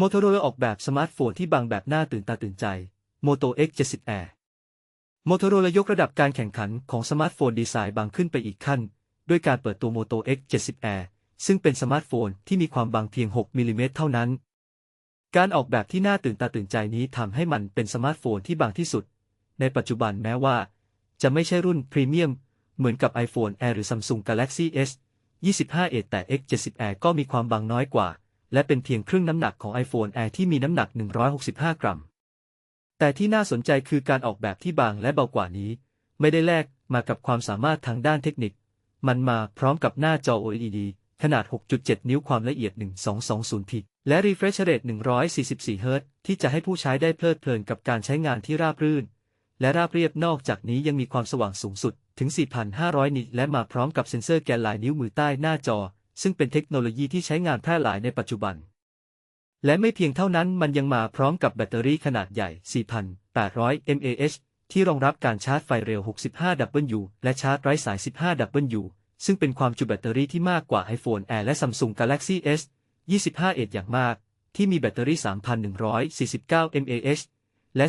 Motorola ออกแบบสมาร์ทโฟนที่บางแบบหน้าตื่นตาตื่นใจ Moto X70 Air Motorola ยกระดับการแข่งขันของสมาร์ทโฟนดีไซน์บางขึ้นไปอีกขั้น ด้วยการเปิดตัว Moto X70 Air ซึ่งเป็นสมาร์ทโฟนที่มีความบางเพียง 6 มิลลิเมตรเท่านั้น การออกแบบที่น่าตื่นตาตื่นใจนี้ทำให้มันเป็นสมาร์ทโฟนที่บางที่สุด ในปัจจุบันแม้ว่า จะไม่ใช่รุ่นพรีเมียม เหมือนกับ iPhone Air หรือ Samsung Galaxy S 25 Edge แต่ X70 Air ก็มีความบางน้อยกว่า และเป็นเพียงครึ่งน้ำหนักของ iPhone Air ที่มีน้ำหนัก 165 กรัม แต่ที่น่าสนใจคือการออกแบบที่บางและเบากว่านี้ ไม่ได้แลกมากับความสามารถทางด้านเทคนิค มันมาพร้อมกับหน้าจอ OLED ขนาด 6.7 นิ้วความละเอียด 1220 p และ refresh rate 144 Hz ที่จะให้ผู้ใช้ได้เพลิดเพลินกับการใช้งานที่ราบรื่น และราบเรียบนอกจากนี้ยังมีความสว่างสูงสุดถึง 4,500 นิตและมาพร้อมกับเซ็นเซอร์แกนลายนิ้วมือใต้หน้าจอ ซึ่งเป็นเทคโนโลยีที่ใช้งานแพร่หลายในปัจจุบัน และไม่เพียงเท่านั้นมันยังมาพร้อมกับแบตเตอรี่ขนาดใหญ่ 4,800 mAh ที่รองรับการชาร์จไฟเร็ว 65W และชาร์จไร้สาย 15W ซึ่งเป็นความจุแบตเตอรี่ที่มากกว่า iPhone Air และ Samsung Galaxy S 25 Edge อย่างมาก ที่มีแบตเตอรี่ 3,149 mAh และ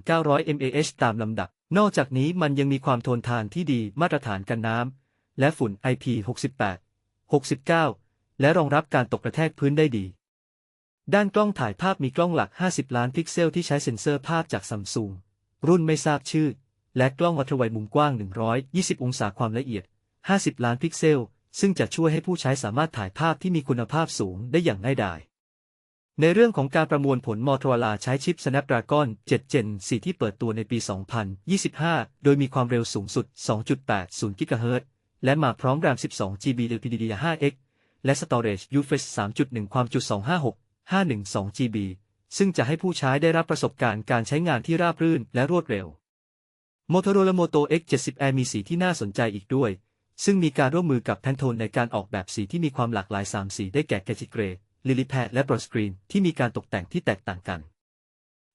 3,900 mAh ตามลำดับ นอกจากนี้มันยังมีความทนทานที่ดีมาตรฐานกันน้ำและฝุ่น IP68 69 และรองรับการตกกระแทกพื้นได้ดี ด้านกล้องถ่ายภาพมีกล้องหลัก 50 ล้านพิกเซลที่ใช้เซ็นเซอร์ภาพจากซัมซุงรุ่นไม่ทราบชื่อ และกล้องอัตไวมุมกว้าง 120 องศาความละเอียด 50 ล้านพิกเซล ซึ่งจะช่วยให้ผู้ใช้สามารถถ่ายภาพที่มีคุณภาพสูงได้อย่างง่ายดายในเรื่องของการประมวลผล Motorola ใช้ชิป Snapdragon 7 Gen 4 ที่เปิดตัวในปี 2025 โดยมีความเร็วสูงสุด 2.80 GHz และมาพร้อม RAM 12 GB LPDDR5X และ Storage UFS 3.1 ความจุด 256 512 GB ซึ่งจะให้ผู้ใช้ได้รับประสบการณ์การใช้งานที่ราบรื่นและรวดเร็ว Motorola Moto X70 Air มีสีที่น่าสนใจอีกด้วย ซึ่งมีการร่วมมือกับ Pantone ในการออกแบบสีที่มีความหลากหลาย 3 สีได้แก่ g a t i Grey Lily Pad และ Broad Screen ที่มีการตกแต่งที่แตกต่างกัน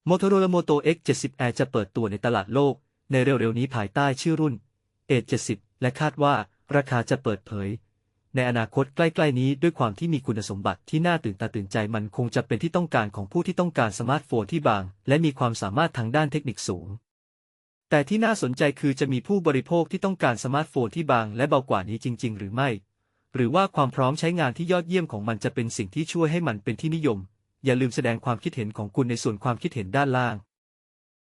Motorola Moto X70 Air จะเปิดตัวในตลาดโลก ในเร็วๆนี้ภายใต้ชื่อรุ่น A70 และคาดว่า ราคาจะเปิดเผย ในอนาคตใกล้ๆนี้ด้วยความที่มีคุณสมบัติที่น่าตื่นตาตื่นใจมันคงจะเป็นที่ต้องการของผู้ที่ต้องการสมาร์ทโฟนที่บาง และมีความสามารถทางด้านเทคนิคสูง แต่ที่น่าสนใจคือจะมีผู้บริโภคที่ต้องการสมาร์ทโฟนที่บาง และเบากว่านี้จริง ๆ หรือไม่ หรือว่าความพร้อมใช้งานที่ยอดเยี่ยมของมันจะเป็นสิ่งที่ช่วยให้มันเป็นที่นิยม อย่าลืมแสดงความคิดเห็นของคุณในส่วนความคิดเห็นด้านล่าง